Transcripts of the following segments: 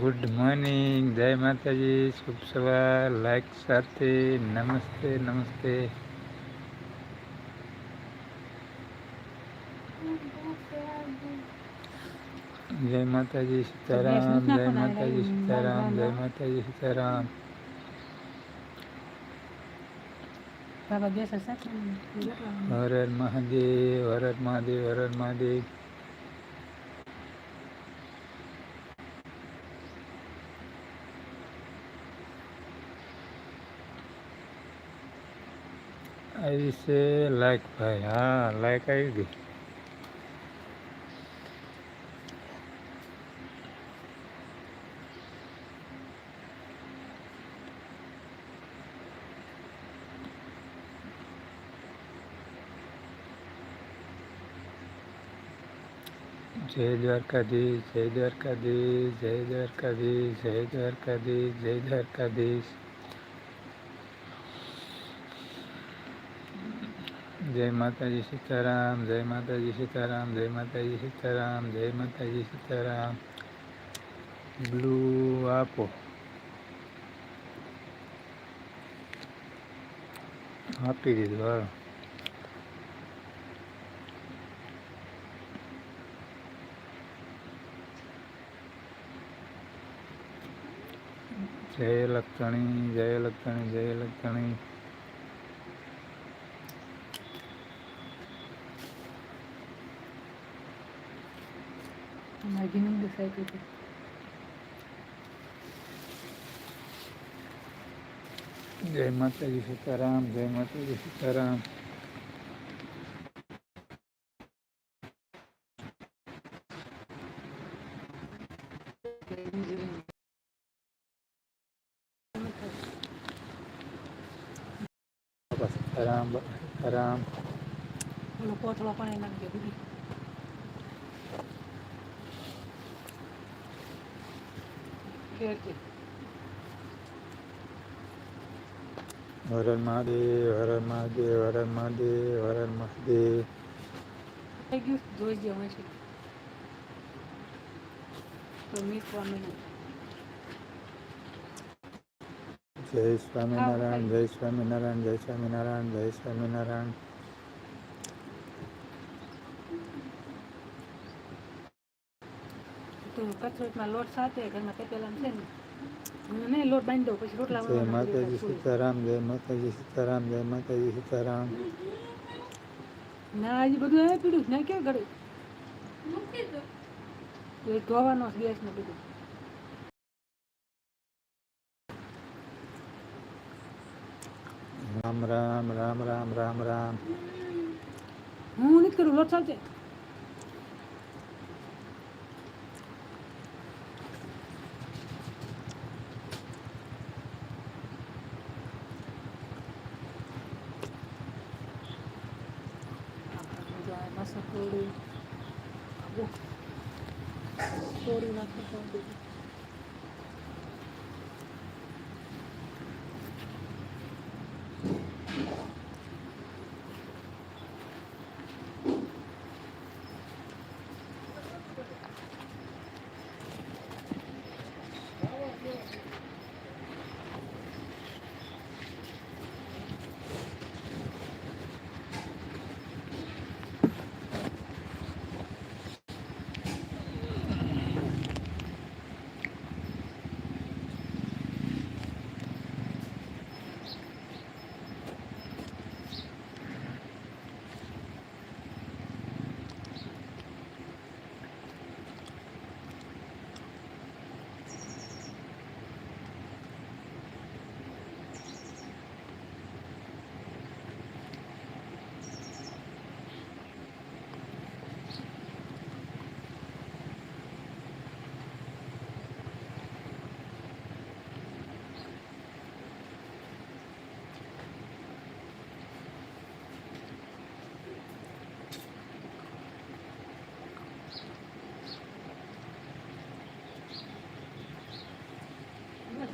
Good morning જય માતાજી શુભ સવાર લાઈક સાથે નમસ્તે નમસ્તે જય માતાજી સીતારામ જય માતાજી સીતારામ જય માતાજી સીતારામ બાબા બેસો સાથે હર હર મહાદેવ હર હર મહાદેવ હર હર મહાદેવ ऐसे लाइक भाई हाँ लाइक आएगी जय द्वारकाधीश जय द्वारकाधीश जय द्वारकाधीश जय द्वारकाधीश जय द्वारकाधीश। જય માતાજી સીતારામ જય માતાજી સીતારામ જય માતાજી સીતારામ જય માતાજી સીતારામ બ્લુ આપો આપી દીધું હાલો જય લક્ષણી જય લક્ષણી જય લક્ષણી ભીનું દેખાય છે જય માતાજી સીતારામ જય માતાજી સીતારામ સીતારામ સીતારામ કોથળો પણ એના નાખજો દીદી કે કે હર હર મહાદેવ હર હર મહાદેવ હર હર મહાદેવ હર હર મહાદેવ થઈ ગયું જોઈ ગયો હોય છે તો મીઠવાનું નહીં જય સ્વામિનારાયણ જય સ્વામિનારાયણ જય સ્વામિનારાયણ જય સ્વામિનારાયણ કચરોટમાં લોટ સાથે ઘરમાં તપેલા છે ને. નહીં લોટ બાંધી દઉં પછી રોટલા જય માતાજી. સીતારામ જય માતાજી સીતારામ જય માતાજી સીતારામ. ના હજી બધું આવે પીડ્યું ના ક્યાં ઘડે તો એ ધોવાનો ગેસ ને બધું. રામ રામ રામ રામ રામ રામ. હું નથી કરું લોટ સાથે さ氷。氷なくなって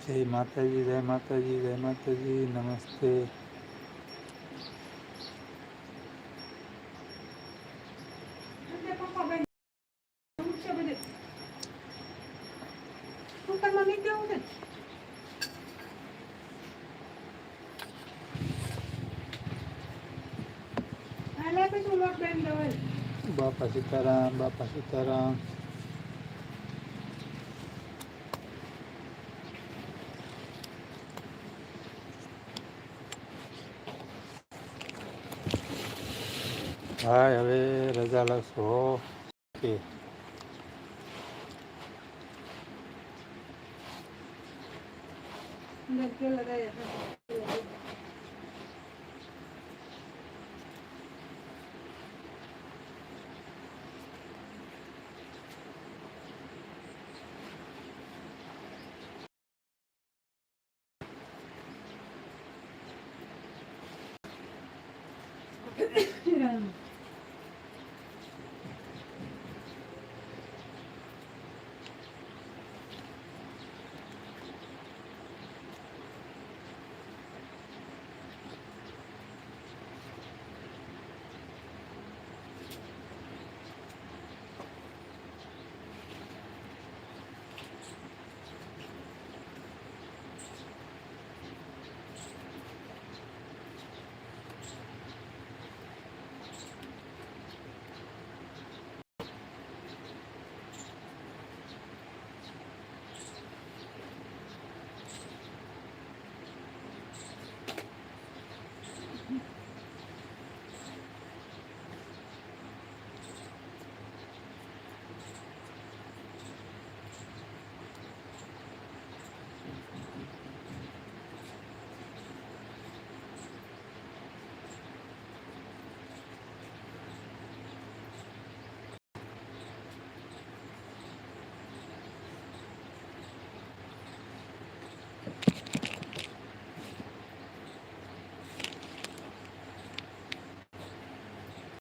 જય માતાજી જય માતાજી જય માતાજી નમસ્તે બધે પંખો બંધ. ઉઠશે ભાઈ હવે રજા લખશો ઓકે Yeah. Mm-hmm.